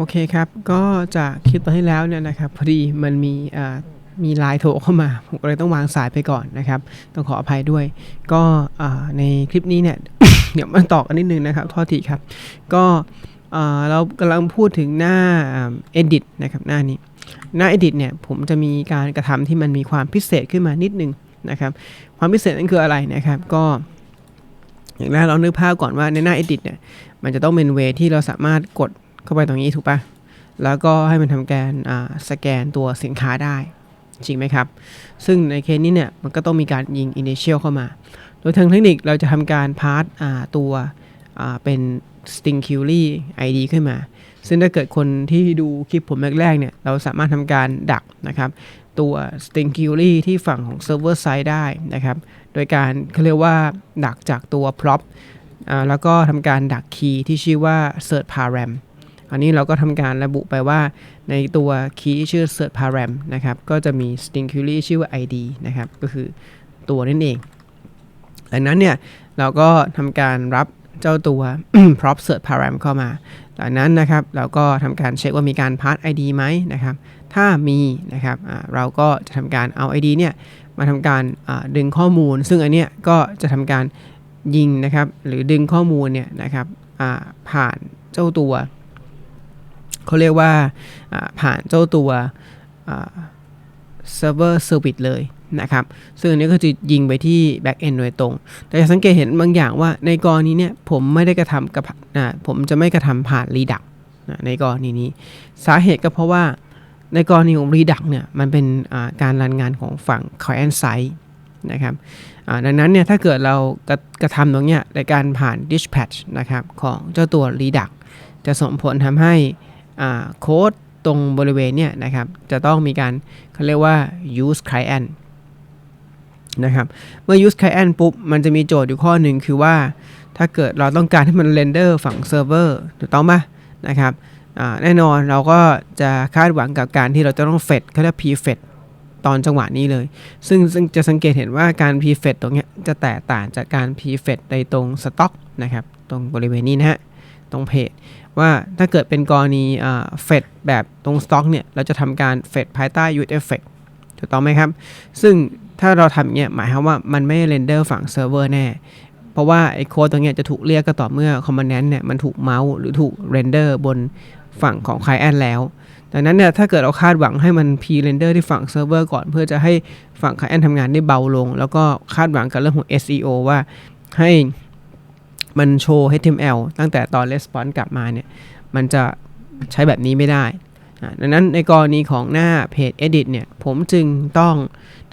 โอเคครับ ก็จากคลิปตอนที่แล้วเนี่ยนะครับ พอดีมันมีมีไลน์โทรเข้ามา ผมก็เลยต้องวางสายไปก่อนนะครับ ต้องขออภัยด้วย ก็ในคลิปนี้เนี่ย เดี๋ยวมาต่อกันนิดนึงนะครับทษทีครับ ก็เรากำลังพูดถึงหน้าอ่า edit นะครับ หน้านี้ หน้า edit เนี่ย ผมจะมีการกระทำที่มันมีความพิเศษขึ้นมานิดนึงนะครับ ความพิเศษนั่นคืออะไรนะครับ ก็อย่างแรกเรานึกภาพก่อนว่าในหน้า edit เนี่ย มันจะต้องเป็นเวที่เราสามารถกด เข้าไปตรงนี้ถูกปะแล้วก็ให้มันทำการสแกนตัวสินค้าได้ จริงไหมครับ ซึ่งในเคสนี้เนี่ยมันก็ต้องมีการยิง initial เข้ามา โดยทางเทคนิคเราจะทำการพาร์ตตัวเป็น string query id ขึ้นมา ซึ่งถ้าเกิดคนที่ดูคลิปผมแรกๆเนี่ย เราสามารถทำการดักนะครับ ตัว string query ที่ฝั่งของ server side ได้นะครับ โดยการเขาเรียกว่าดักจากตัว prop แล้วก็ทำการดักคีย์ที่ชื่อว่า search param อันนี้เราก็ทำการระบุไปว่าในตัวคีย์ชื่อ search param นะครับ ก็จะมี string query ชื่อว่า id นะครับ ก็คือตัวนั่นเองดังนั้นเนี่ย เราก็ทำการรับเจ้าตัว prop search param เข้ามาจากนั้นนะครับ เราก็ทำการเช็คว่ามีการ pass id ไหมนะครับ ถ้ามีนะครับ เราก็จะทำการเอา id เนี่ย มาทำการดึงข้อมูล ซึ่งอันเนี้ยก็จะทำการยิงนะครับ หรือดึงข้อมูลเนี่ยนะครับผ่านเจ้าตัว เขาเรียกว่าผ่านเจ้าตัวเซิร์ฟเวอร์เซอร์วิสเลยนะครับ ซึ่งอันนี้ก็จะยิงไปที่ back end โดยตรง แต่จะสังเกตเห็นบางอย่างว่าในกรณีเนี่ยผมไม่ได้กระทำกับผมจะไม่กระทำผ่าน Redux ในกรณีนี้ สาเหตุก็เพราะว่าในกรณีของ Redux เนี่ยมันเป็นการรันงานของฝั่ง client side นะครับดังนั้นเนี่ยถ้าเกิดเรากระกระทำตรงเนี้ยในการผ่าน dispatch นะครับของเจ้าตัว Redux จะส่งผลทำให้ โค้ดตรงบริเวณเนี่ยนะครับ จะต้องมีการเขาเรียกว่า use client นะครับ เมื่อ use client ปุ๊บ มันจะมีโจทย์อยู่ข้อหนึ่งคือว่า ถ้าเกิดเราต้องการให้มันเรนเดอร์ฝั่งเซิร์ฟเวอร์ถูกต้องปะนะครับแน่นอนเราก็จะคาดหวังกับการที่เราจะต้องเฟดเขาเรียก p f e d ตอนจังหวะนี้เลย ซึ่งซึ่งจะสังเกตเห็นว่าการ p f e d ตรงเนี้ยจะแตกต่างจากการ p f e d ในตรงสต็อกนะครับ ตรงบริเวณนี้นะฮะ ตรงเพจ ว่าถ้าเกิดเป็นกรณีเฟดแบบตรงสต็อกเนี่ย เราจะทำการเฟดภายใต้ u s effect ถูกต้องไหมครับ ซึ่งถ้าเราทำเงี้ยหมายความว่ามันไม่เรนเดอร์ฝั่งเซิร์ฟเวอร์แน่ เพราะว่าไอ้โค้ดตรงเนี้ยจะถูกเรียกก็ต่อเมื่อคอมมานแนนต์เนี่ยมันถูกเมาส์หรือถูกเรนเดอร์บนฝั่งของ Client แล้วดังนั้นเนี่ยถ้าเกิดเราคาดหวังให้มัน p r e n d e r ที่ฝั่งเซิร์ฟเวอร์ก่อน เพื่อจะให้ฝั่ง Client ทำงานได้เบาลง แล้วก็คาดหวังกับเรื่องของ SEO ว่าให้ มันโชว์ HTML ตั้งแต่ตอน response กลับมาเนี่ย มันจะใช้แบบนี้ไม่ได้ดังนั้นในกรณีของหน้าเพจ edit เนี่ย ผมจึงต้อง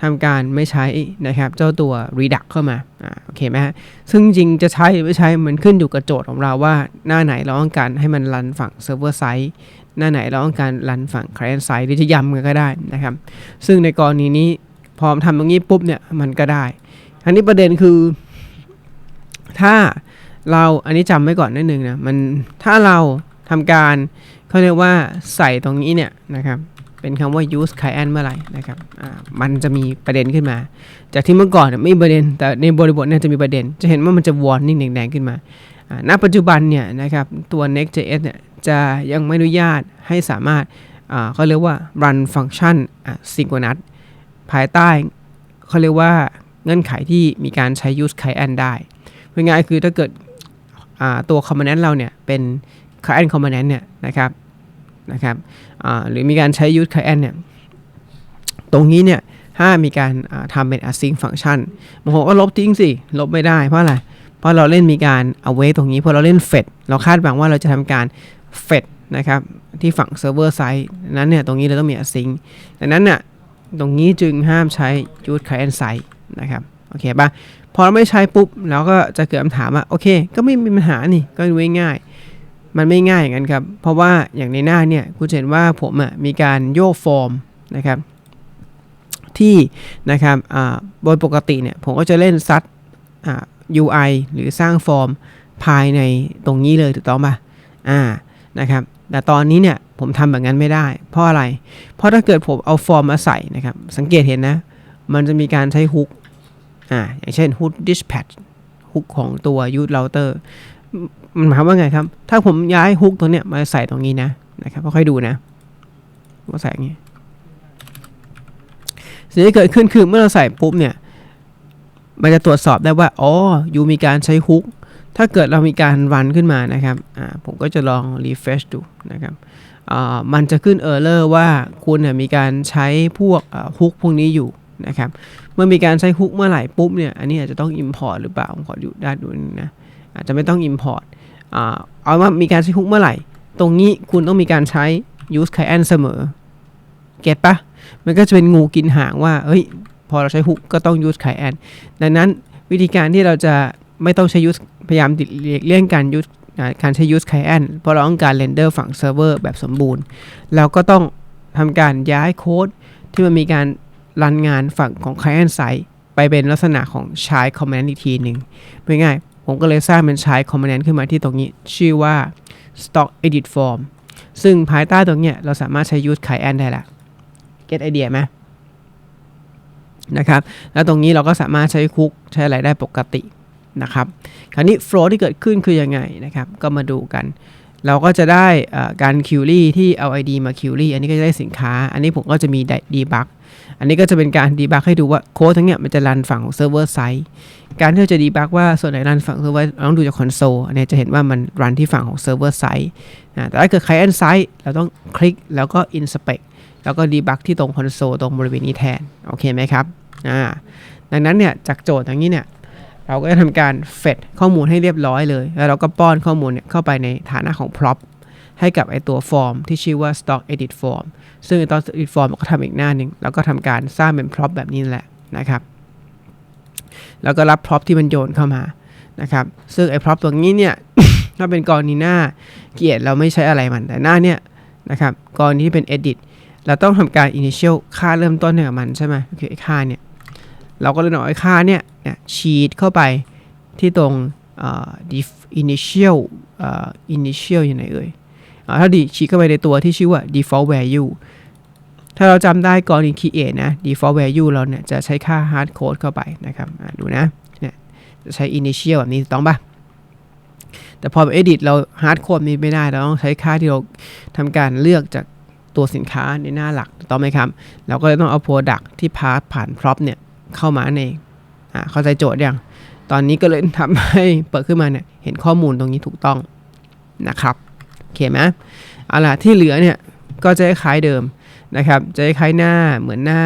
ทำการไม่ใช้นะครับ เจ้าตัว Redux เข้ามาอ่าโอเคไหมฮะ ซึ่งจริงจะใช้หรือไม่ใช้มันขึ้นอยู่กับโจทย์ของเราว่าหน้าไหนเราต้องการให้มันรันฝั่ง server side หน้าไหนเราต้องการรันฝั่ง client side หรือจะย้ำกันก็ได้นะครับ ซึ่งในกรณีนี้พอทำตรงนี้ปุ๊บเนี่ย มันก็ได้ อันนี้ประเด็นคือ ถ้า เราอันนี้จำไว้ก่อนนิดนึงนะมันถ้าเราทำการเขาเรียกว่าใส่ตรงนี้เนี่ยนะครับเป็นคำว่า use client เมื่อไหร่นะครับมันจะมีประเด็นขึ้นมา จากที่เมื่อก่อนไม่มีประเด็น แต่ในบริบทเนี่ยจะมีประเด็น จะเห็นว่ามันจะ warning แดงๆขึ้นมาณปัจจุบันเนี่ยนะครับตัว Next.js เนี่ยจะยังไม่อนุญาตให้สามารถเขาเรียกว่า run function synchronous ภายใต้เขาเรียกว่าเงื่อนไขที่มีการใช้ use client ได้เพื่อง่ายๆคือถ้าเกิด ตัว component เราเนี่ยเป็น client component เนี่ยนะครับนะครับหรือมีการใช้ use client เนี่ยตรงนี้เนี่ยถ้ามีการทำเป็น async function บางคนก็ลบทิ้งสิ ลบไม่ได้เพราะอะไร เพราะเราเล่นมีการ await ตรงนี้พอเราเล่น fetch เราคาดหวังว่าเราจะทำการ fetch นะครับที่ฝั่ง server side นั้นเนี่ยตรงนี้เราต้องมี async ดังนั้นเนี่ยตรงนี้จึงห้ามใช้ use client side นะครับ โอเคปะพอเราไม่ใช้ปุ๊บเราก็จะเกิดคำถามว่าโอเค ก็ไม่มีปัญหานี่ก็ดูง่าย มันไม่ง่ายอย่างนั้นครับ เพราะว่าอย่างในหน้าเนี่ยคุณเห็นว่าผมอะมีการโยกฟอร์มนะครับที่นะครับอ่าโดยปกติเนี่ยผมก็จะเล่นซัดอ่า UI หรือสร้างฟอร์มภายในตรงนี้เลยถูกต้องป่ะอ่านะครับแต่ตอนนี้เนี่ยผมทำแบบนั้นไม่ได้ เพราะอะไร เพราะถ้าเกิดผมเอาฟอร์มมาใส่นะครับ สังเกตเห็นนะ มันจะมีการใช้ฮุก อ่าอย่างเช่น hook dispatch ฮุกของตัว use router มันหมายว่าไงครับ ถ้าผมย้ายฮุกตัวเนี้ยมาใส่ตรงนี้นะนะครับค่อยดูนะว่าใส่อย่างนี้สิ่งที่เกิดขึ้นคือเมื่อเราใส่ปุ๊บเนี่ย มันจะตรวจสอบได้ว่า อ๋ออยู่มีการใช้ฮุก ถ้าเกิดเรามีการรันขึ้นมานะครับ อ่า ผมก็จะลอง refresh ดูนะครับ อ่า มันจะขึ้น error ว่าคุณเนี่ยมีการใช้พวกฮุกพวกนี้อยู่นะครับ เมื่อมีการใช้ฮุกเมื่อไหร่ปุ๊บเนี่ยอันนี้อาจจะต้อง import หรือเปล่าผมขอดูด้านดูนนะอาจจะไม่ต้อง import อ่าเอาว่ามีการใช้ฮุกเมื่อไหร่ ตรงนี้คุณต้องมีการใช้ use client เสมอเก็ตปะมันก็จะเป็นงูกินหางว่าเฮ้ยพอเราใช้ฮุกก็ต้อง use client ดังนั้นวิธีการที่เราจะไม่ต้องใช้ use พยายามติดเลี่ยงการ use การใช้ use client เพราะเราต้องการ render ฝั่งเซิร์ฟเวอร์แบบสมบูรณ์ เราก็ต้องทำการย้ายโค้ดที่มันมีการ รันงานฝั่งของ client side ไปเป็นลักษณะของใช้ command อีกทีหนึ่งง่ายผมก็เลยสร้างเป็นใช้ command ขึ้นมาที่ตรงนี้ ชื่อว่า stock edit form ซึ่งภายใต้ตรงเนี้ยเราสามารถใช้ use client ได้ละ get idea ไหมนะครับ แล้วตรงนี้เราก็สามารถใช้คุกใช้อะไรได้ปกตินะครับ คราวนี้ flow ที่เกิดขึ้นคือยังไงนะครับ ก็มาดูกัน เราก็จะได้การ query ที่เอา ID มา query อันนี้ก็จะได้สินค้า อันนี้ผมก็จะมี debug อันนี้ก็จะเป็นการ debug ให้ดูว่าโค้ดทั้งเนี้ยมันจะรันฝั่งของ server side การที่เราจะ debug ว่าส่วนไหนรันฝั่ง server เวอราต้องดูจาก console อันนี้จะเห็นว่ามันรันที่ฝั่งของ server side นะแต่ถ้าเกิด client side เราต้องคลิกแล้วก็ inspect แล้วก็ debug ที่ตรง console ตรงบริเวณนี้แทนโอเคไหมครับอ่าดังนั้นเนี่ยจากโจทย์อย่างนี้เนี่ยเราก็จะทำการเฟดข้อมูลให้เรียบร้อยเลย แล้วเราก็ป้อนข้อมูลเนี่ยเข้าไปในฐานะของ prop ให้กับไอตัวฟอร์มที่ชื่อว่า stock edit form ซึ่งไอตัว edit form ก็ทำอีกหน้าหนึ่งแล้วก็ทำการสร้างเป็น prop แบบนี้แหละนะครับ แล้วก็รับ prop ที่มันโยนเข้ามานะครับ ซึ่งไอ prop ตัวนี้เนี่ยถ้าเป็นกรณีหน้าเกียรเราไม่ใช้อะไรมันแต่หน้าเนี่ยนะครับกรณีที่เป็น edit เราต้องทำการ initial ค่าเริ่มต้นให้กับมันใช่ไหมคือไอ้ค่าเนี่ยเราก็เลยเอาไอ้ค่าเนี่ยชีดเข้าไปที่ตรง def initial initial ยังไงเอ่ย ถ้าดีชีดเข้าไปในตัวที่ชื่อว่า default value ถ้าเราจำได้กรณี create นะ default value เราเนี่ยจะใช้ค่า hard code เข้าไปนะครับดูนะเนี่ยจะใช้ initial แบบนี้ต้องปะแต่พอ edit เรา hard code นี้ไม่ได้ เราต้องใช้ค่าที่เราทำการเลือกจากตัวสินค้าในหน้าหลักถูกต้องไหมครับ เราก็เลยต้องเอา Product ที่พาสผ่าน Prop เนี่ยเข้ามาเองอ่าเข้าใจโจทย์ยังตอนนี้ก็เลยทำให้เปิดขึ้นมาเนี่ยเห็นข้อมูลตรงนี้ถูกต้องนะครับ โอเคไหมเอาล่ะที่เหลือเนี่ยก็จะคล้ายเดิมนะครับ จะคล้ายหน้าเหมือนหน้า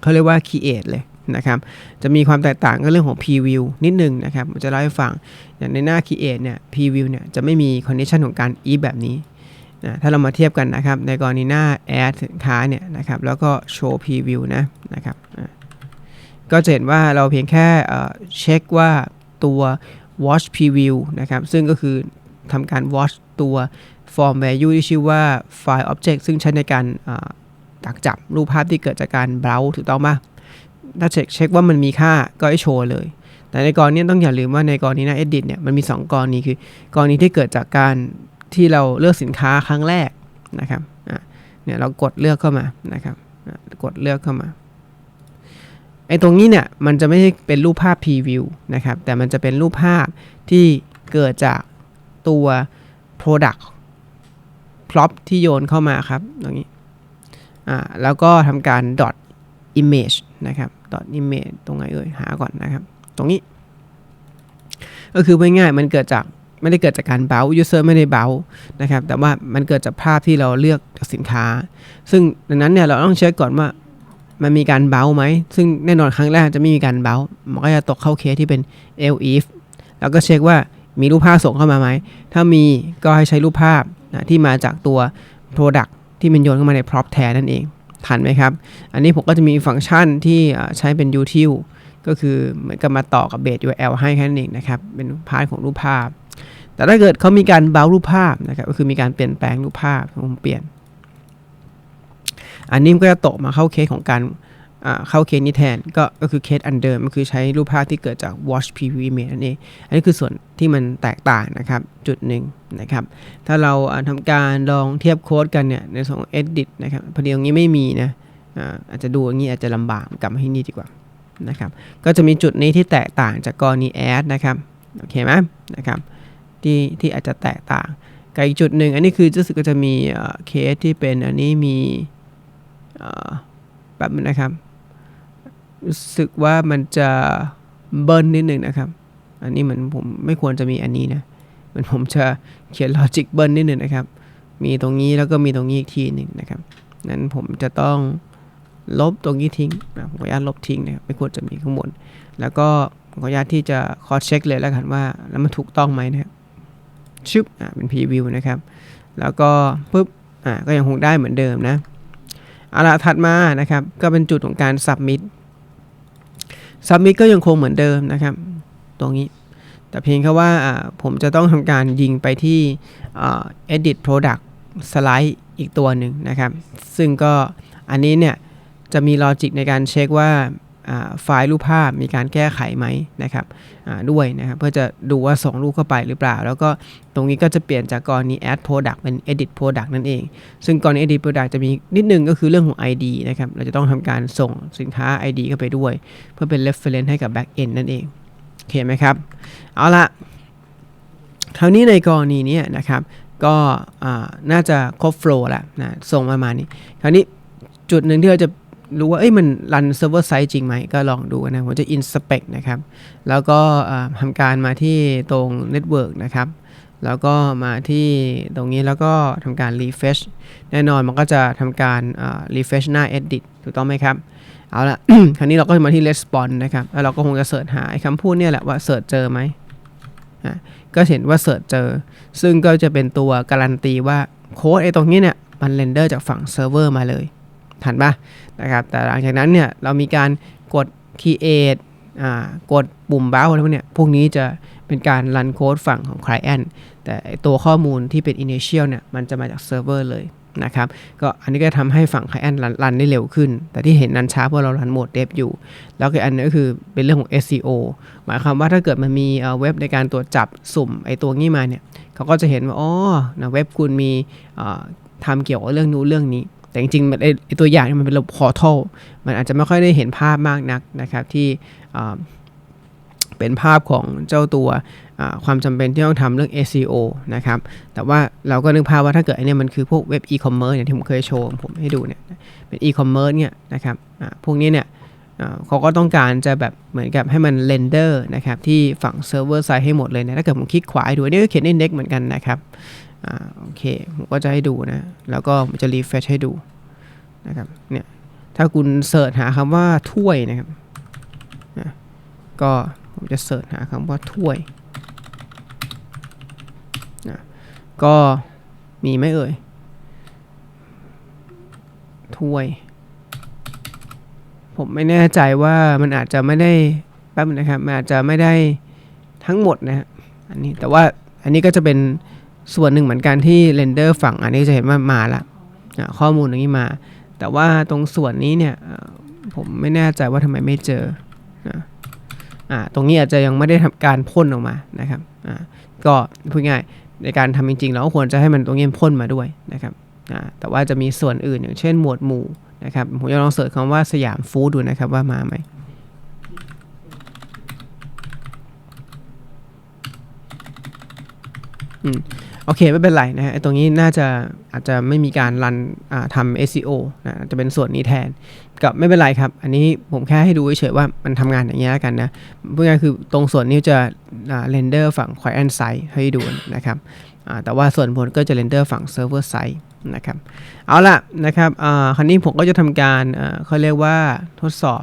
เขาเรียกว่า Create เลยนะครับ จะมีความแตกต่างก็เรื่องของ Preview นิดนึงนะครับผมจะเล่าให้ฟัง อย่างในหน้า Create เนี่ย Preview เนี่ยจะไม่มี condition ของการ if แบบนี้นะถ้าเรามาเทียบกันนะครับ ในกรณีหน้า add สินค้าเนี่ยนะครับ แล้วก็ show preview นะนะครับก็จะเห็นว่าเราเพียงแค่เช็คว่าตัว watch preview นะครับ ซึ่งก็คือทำการ watch ตัว form value ที่ชื่อว่า file object ซึ่งใช้ในการตักจับรูปภาพที่เกิดจากการ browse ถูกต้องไหมถ้าเช็คเช็คว่ามันมีค่าก็ให้โชว์เลย แต่ในกรณีต้องอย่าลืมว่าในกรณีน้า edit เนี่ยมันมี 2 กรณีคือกรณีที่เกิดจากการที่เราเลือกสินค้าครั้งแรกนะครับเนี่ยเรากดเลือกเข้ามานะครับกดเลือกเข้ามาไอ้ตรงนี้เนี่ยมันจะไม่ใช่เป็นรูปภาพ preview นะครับแต่มันจะเป็นรูปภาพที่เกิดจากตัว product prop ที่โยนเข้ามาครับตรงนี้อ่าแล้วก็ทำการ dot image นะครับ dot image ตรงไหนเอ่ยหาก่อนนะครับ ตรงนี้ ก็คือง่ายๆมันเกิดจากไม่ได้เกิดจากการเบลยูเซอร์ไม่ได้เบลนะครับ แต่ว่ามันเกิดจากภาพที่เราเลือกจากสินค้า ซึ่งดังนั้นเนี่ยเราต้องเช็คก่อนว่ามันมีการเบลไหม ซึ่งแน่นอนครั้งแรกจะไม่มีการเบลมันก็จะตกเข้าเคสที่เป็น l if แล้วก็เช็คว่า มีรูปภาพส่งเข้ามาไหม ถ้ามีก็ให้ใช้รูปภาพนะที่มาจากตัว product ที่มันโยนเข้ามาใน prop แทนนั่นเอง ทันไหมครับ อันนี้ผมก็จะมีฟังก์ชันที่ใช้เป็น util ก็คือเหมือนกับมาต่อกับ base URL ให้แค่นั้นเองนะครับ เป็นพาร์ทของรูปภาพ แต่ถ้าเกิดเขามีการเบารูปภาพนะครับก็คือมีการเปลี่ยนแปลงรูปภาพผมเปลี่ยน อันนี้มันก็จะตกมาเข้าเคสของการ เข้าเคสนี้แทนก็ก็คือเคสอันเดิมมันคือใช้รูปภาพที่เกิดจาก watch preview image นั่นเองอันนี้คือส่วนที่มันแตกต่างนะครับจุดหนึ่งนะครับถ้าเราทำการลองเทียบโค้ดกันเนี่ยในส่วนของ edit นะครับพอดีตรงนี้ไม่มีนะอาจจะดูอย่างนี้อาจจะลำบากกลับมาที่นี่ดีกว่านะครับก็จะมีจุดนี้ที่แตกต่างจากกรณี add นะครับโอเคไหมนะครับที่ที่อาจจะแตกต่างกับอีกจุดหนึ่งอันนี้คือรู้สึกก็จะมีเคสที่เป็นอันนี้มีอ่อแบบนึงนะครับ รู้สึกว่ามันจะเบิร์นนิดหนึ่งนะครับ อันนี้เหมือนผมไม่ควรจะมีอันนี้นะเหมือนผมจะเขียนลอจิกเบิร์นนิดหนึ่งนะครับ มีตรงนี้แล้วก็มีตรงนี้อีกทีหนึ่งนะครับ นั้นผมจะต้องลบตรงนี้ทิ้งนะผมขออนุญาตลบทิ้งนะครับไม่ควรจะมีข้างบน แล้วก็ขออนุญาตที่จะคอเช็คเลยแล้วกันว่า แล้วมันถูกต้องไหมนะครับชึบอ่าเป็นพรีวิวนะครับ แล้วก็ปุ๊บอ่าก็ยังคงได้เหมือนเดิมนะเอาละถัดมานะครับ ก็เป็นจุดของการ submit ซับมิเก็ยังคงเหมือนเดิมนะครับ ตรงนี้ แต่เพียงแค่ว่าผมจะต้องทำการยิงไปที่อ่า edit product slide อีกตัวหนึ่งนะครับ ซึ่งก็อันนี้เนี่ยจะมีลอจิกในการเช็คว่า ไฟล์รูปภาพมีการแก้ไขไหมนะครับด้วยนะครับเพื่อจะดูว่าส่งรูปเข้าไปหรือเปล่า แล้วก็ตรงนี้ก็จะเปลี่ยนจากกรณี add product เป็น edit product นั่นเอง ซึ่งกรณี edit product จะมีนิดนึงก็คือเรื่องของ ID นะครับเราจะต้องทำการส่งสินค้า ID เข้าไปด้วย เพื่อเป็น reference ให้กับ back end นั่นเองโอเคไหมครับเอาละคราวนี้ในกรณีนี้นะครับก็น่าจะครบโฟล์แล้วนะส่งประมาณนี้ คราวนี้จุดหนึ่งที่เราจะ รู้ว่าเอ้ยมันรันเซิร์ฟเวอร์ไซต์จริงไหมก็ลองดูนะผมจะ inspect นะครับ แล้วก็อ่าทำการมาที่ตรง network นะครับ แล้วก็มาที่ตรงนี้แล้วก็ทำการ refresh แน่นอนมันก็จะทำการ refresh หน้า edit ถูกต้องไหมครับเอาละคราวนี้เราก็มาที่ response นะครับแล้วเราก็คงจะเสิร์ชหาคำพูดเนี่ยแหละว่าเสิร์ชเจอไหมก็เห็นว่าเสิร์ชเจอ ซึ่งก็จะเป็นตัวการันตีว่าโค้ดไอ้ตรงนี้เนี่ย มันเรนเดอร์จากฝั่งเซิร์ฟเวอร์มาเลย ทันปะนะครับ แต่หลังจากนั้นเนี่ยเรามีการกด create อ่ากดปุ่มบ้าอะไรพวกเนี้ยพวกนี้จะเป็นการรันโค้ดฝั่งของ client แต่ตัวข้อมูลที่เป็น initial เนี่ยมันจะมาจากเซิร์ฟเวอร์เลยนะครับ ก็อันนี้ก็ทำให้ฝั่ง client รันรันได้เร็วขึ้น แต่ที่เห็นนันช้าเพราะเรารันโหมดเดฟอยู่ แล้วก็อันนึงก็คือเป็นเรื่องของ SEO หมายความว่าถ้าเกิดมันมีเอ่อเว็บในการตรวจจับสุ่มไอ้ตัวนี้มาเนี่ยเขาก็จะเห็นว่าอ๋อนะเว็บคุณมีอ่อทำเกี่ยวกับเรื่องนู้นเรื่องนี้ แต่จริงๆไอตัวอย่างมันเป็นระบบพอร์ทัลมันอาจจะไม่ค่อยได้เห็นภาพมากนักนะครับที่เป็นภาพของเจ้าตัวความจำเป็นที่ต้องทำเรื่อง SEO นะครับ แต่ว่าเราก็นึกภาพว่าถ้าเกิดไอเนี่ยมันคือพวกเว็บอีคอมเมิร์ซเนี่ยที่ผมเคยโชว์ผมให้ดูเนี่ยเป็นอีคอมเมิร์ซเนี่ยนะครับพวกนี้เนี่ยเขาก็ต้องการจะแบบเหมือนกับให้มันเรนเดอร์นะครับที่ฝั่งเซิร์ฟเวอร์ไซต์ให้หมดเลยนะถ้าเกิดผมคลิกขวาดูนี่ก็เขียน index เหมือนกันนะครับ อ่าโอเคผมก็จะให้ดูนะ แล้วก็จะรีเฟรชให้ดูนะครับเนี่ยถ้าคุณเสิร์ชหาคำว่าถ้วยนะครับนะก็ผมจะเสิร์ชหาคำว่าถ้วยนะก็มีไหมเอ่ยถ้วย ผมไม่แน่ใจว่ามันอาจจะไม่ได้แป๊บนึงนะครับมันอาจจะไม่ได้ทั้งหมดนะฮะอันนี้แต่ว่าอันนี้ก็จะเป็น ส่วนหนึ่งเหมือนกันที่เรนเดอร์ฝั่งอันนี้จะเห็นว่ามาละข้อมูลตรงนี้มา แต่ว่าตรงส่วนนี้เนี่ยผมไม่แน่ใจว่าทำไมไม่เจอนะอ่าตรงนี้อาจจะยังไม่ได้ทำการพ่นออกมานะครับอ่าก็พูดง่ายในการทำจริงๆเราควรจะให้มันตรงนี้พ่นมาด้วยนะครับอ่าแต่ว่าจะมีส่วนอื่นอย่างเช่นหมวดหมู่นะครับผมจะลองเสิร์ชคำว่าสยามฟู้ดดูนะครับว่ามาไหมอืม โอเคไม่เป็นไรนะฮะไอตรงนี้น่าจะอาจจะไม่มีการรันทำ SEO นะจะเป็นส่วนนี้แทนกับไม่เป็นไรครับ อันนี้ผมแค่ให้ดูเฉยๆว่ามันทำงานอย่างนี้ยแล้วกันนะพูดง่ายๆคือตรงส่วนนี้จะเรนเดอร์ฝั่ง client side ให้ดูนะครับแต่ว่าส่วนบนก็จะเรนเดอร์ฝั่ง server side นะครับเอาล่ะนะครับอ่าคราวนี้ผมก็จะทำการเอ่อเขาเรียกว่าทดสอบ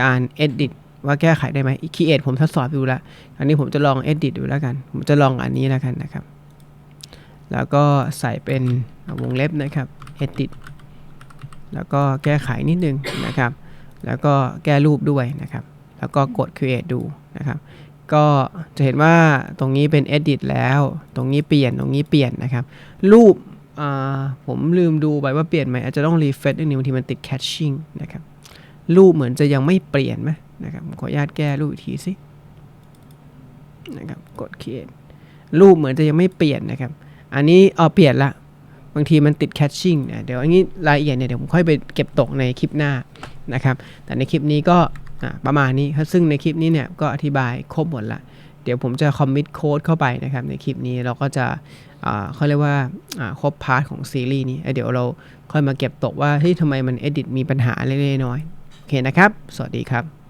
การ edit ว่าแก้ไขได้ไหม create ผมทดสอบดูแล้วคราวนี้ผมจะลอง edit ดูแล้วกัน ผมจะลองอันนี้แล้วกันนะครับ แล้วก็ใส่เป็นวงเล็บนะครับ edit แล้วก็แก้ไขนิดนึงนะครับ แล้วก็แก้รูปด้วยนะครับ แล้วก็กด create ดูนะครับ ก็จะเห็นว่าตรงนี้เป็น edit แล้ว ตรงนี้เปลี่ยน ตรงนี้เปลี่ยนนะครับ รูปอ่าผมลืมดูไปว่าเปลี่ยนไหมอาจจะต้องรีเฟซนิดนึงบางทีมันติดแคชชิ่งนะครับ รูปเหมือนจะยังไม่เปลี่ยนไหมนะครับผมขออนุญาตแก้รูปอีกทีสินะครับ กด create รูปเหมือนจะยังไม่เปลี่ยนนะครับ อันนี้เอาเปลี่ยนละบางทีมันติดแคชชิ่งเดี๋ยวอันนี้รายละเอียดเนี่ยเดี๋ยวผมค่อยไปเก็บตกในคลิปหน้านะครับ แต่ในคลิปนี้ก็ประมาณนี้ซึ่งในคลิปนี้เนี่ยก็อธิบายครบหมดละ เดี๋ยวผมจะคอมมิตโค้ดเข้าไปนะครับในคลิปนี้เราก็จะเขาเรียกว่าครบพาร์ทของซีรีส์นี้ เดี๋ยวเราค่อยมาเก็บตกว่าเฮ้ยทำไมมัน edit มีปัญหาเล็กๆน้อยโอเคนะครับ สวัสดีครับ